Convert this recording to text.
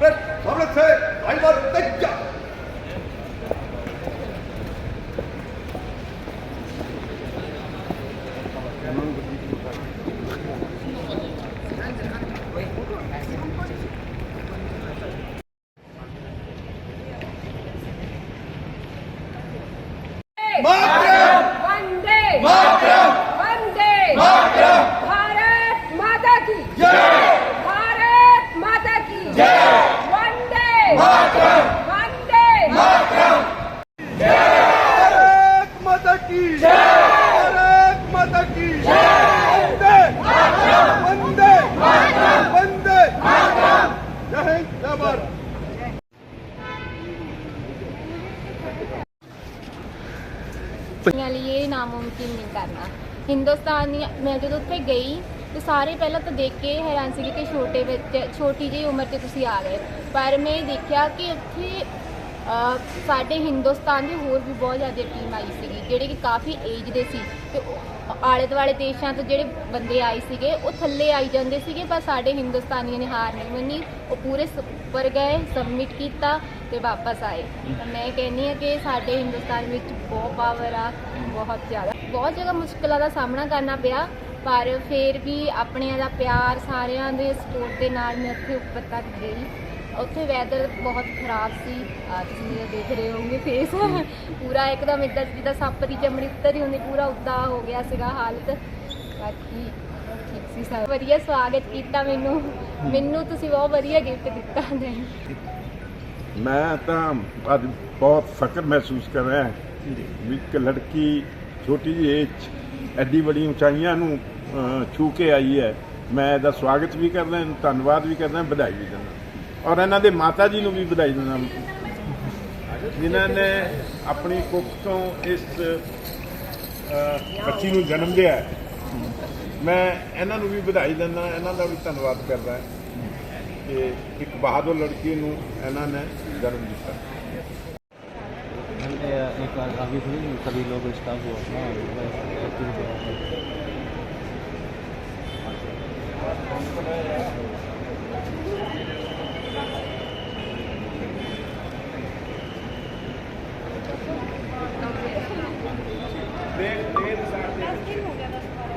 Bırak, hamlete, hayvan, dakika. Matram! Vande! Matram! Vande! Matram! Bharat Mata ki! Jai! Bharat माता की जय! वंदे मातरम! वंदे भारत माता की ਤੇ ਸਾਰੇ ਪਹਿਲਾਂ ਤਾਂ ਦੇਖ ਕੇ ਹੈਰਾਨ ਸੀ ਕਿ ਛੋਟੇ ਵਿੱਚ, ਛੋਟੀ ਜਿਹੀ ਉਮਰ 'ਚ ਤੁਸੀਂ ਆ ਗਏ। ਪਰ ਮੈਂ ਦੇਖਿਆ ਕਿ ਉੱਥੇ ਸਾਡੇ ਹਿੰਦੁਸਤਾਨ ਦੀ ਹੋਰ ਵੀ ਬਹੁਤ ਜ਼ਿਆਦਾ ਟੀਮ ਆਈ ਸੀਗੀ, ਜਿਹੜੇ ਕਿ ਕਾਫੀ ਏਜ ਦੇ ਸੀ। ਤੇ ਆਲੇ ਦੁਆਲੇ ਦੇਸ਼ਾਂ ਤੋਂ ਜਿਹੜੇ ਬੰਦੇ ਆਏ ਸੀਗੇ, ਉਹ ਥੱਲੇ ਆਈ ਜਾਂਦੇ ਸੀਗੇ, ਪਰ ਸਾਡੇ ਹਿੰਦੁਸਤਾਨੀਆਂ ਨੇ ਹਾਰ ਨਹੀਂ ਮੰਨੀ। ਉਹ ਪੂਰੇ ਉੱਪਰ ਗਏ ਸਬਮਿਟ ਕੀਤਾ ਤੇ ਵਾਪਸ ਆਏ। ਮੈਂ ਕਹਿੰਨੀ ਆ ਕਿ ਸਾਡੇ ਹਿੰਦੁਸਤਾਨ ਵਿੱਚ ਬਹੁਤ ਪਾਵਰ ਆ, ਬਹੁਤ ਜ਼ਿਆਦਾ। ਬਹੁਤ ਜਗ੍ਹਾ ਮੁਸ਼ਕਲਾਂ ਦਾ ਸਾਹਮਣਾ ਕਰਨਾ ਪਿਆ। ਪਰ ਫਿਰ ਵੀ ਆਪਣਿਆਂ ਦਾ ਪਿਆਰ ਸਾਰਿਆਂ ਦੇ ਸਪੋਰਟ ਦੇ ਨਾਲ ਮੈਂ ਉੱਥੇ ਉੱਪਰ ਤੱਕ ਗਈ। ਉੱਥੇ ਵੈਦਰ ਬਹੁਤ ਖਰਾਬ ਸੀ। ਆ ਤੁਸੀਂ ਮੇਰਾ ਦੇਖ ਰਹੇ ਹੋਵੋਗੇ ਫੇਸ ਪੂਰਾ ਇੱਕਦਮ ਇਦਾਂ ਜਿੱਦਾਂ ਸੱਪ ਦੀ ਚਮੜੀ ਉੱਤਰ ਹੀ ਹੁੰਦੀ ਪੂਰਾ ਉੱਦਾਂ ਹੋ ਗਿਆ ਸੀਗਾ ਹਾਲਤ। ਬਾਕੀ ਠੀਕ ਸੀ ਸਭ। ਵਧੀਆ ਸਵਾਗਤ ਕੀਤਾ ਮੈਨੂੰ। ਮੈਨੂੰ ਤੁਸੀਂ ਬਹੁਤ ਵਧੀਆ ਗਿਫਟ ਦਿੱਤਾ ਨਹੀਂ ਮੈਂ ਤਾਂ ਅੱਜ ਬਹੁਤ ਫਖਰ ਮਹਿਸੂਸ ਕਰ ਰਿਹਾ ਵੀ ਇੱਕ ਲੜਕੀ ਛੋਟੀ ਜਿਹੀ ਏਜ 'ਚ ਐਡੀ ਬੜੀ ਉਚਾਈਆਂ ਨੂੰ ਅਹ, ਛੂ ਕੇ ਆਈ ਹੈ ਮੈਂ ਇਹਦਾ ਸਵਾਗਤ ਵੀ ਕਰਦਾ ਇਹਨੂੰ ਧੰਨਵਾਦ ਵੀ ਕਰਦਾ ਵਧਾਈ ਵੀ ਦਿੰਦਾ ਔਰ ਇਹਨਾਂ ਦੇ ਮਾਤਾ ਜੀ ਨੂੰ ਵੀ ਵਧਾਈ ਦਿੰਦਾ ਜਿਨ੍ਹਾਂ ਨੇ ਆਪਣੀ ਕੁੱਖ ਤੋਂ ਇਸ ਅਹ, ਬੱਚੀ ਨੂੰ ਜਨਮ ਦਿਆ ਹੈ। ਮੈਂ ਇਹਨਾਂ ਨੂੰ ਵੀ ਵਧਾਈ ਦਿੰਦਾ ਇਹਨਾਂ ਦਾ ਵੀ ਧੰਨਵਾਦ ਕਰਦਾ ਕਿ ਇੱਕ ਬਹਾਦਰ ਲੜਕੀ ਨੂੰ ਇਹਨਾਂ ਨੇ ਜਨਮ ਦਿੱਤਾ मैंने एक बार अभी थोड़ी नहीं, सभी लोग स्टाफ हुआ Deles, deles, deles.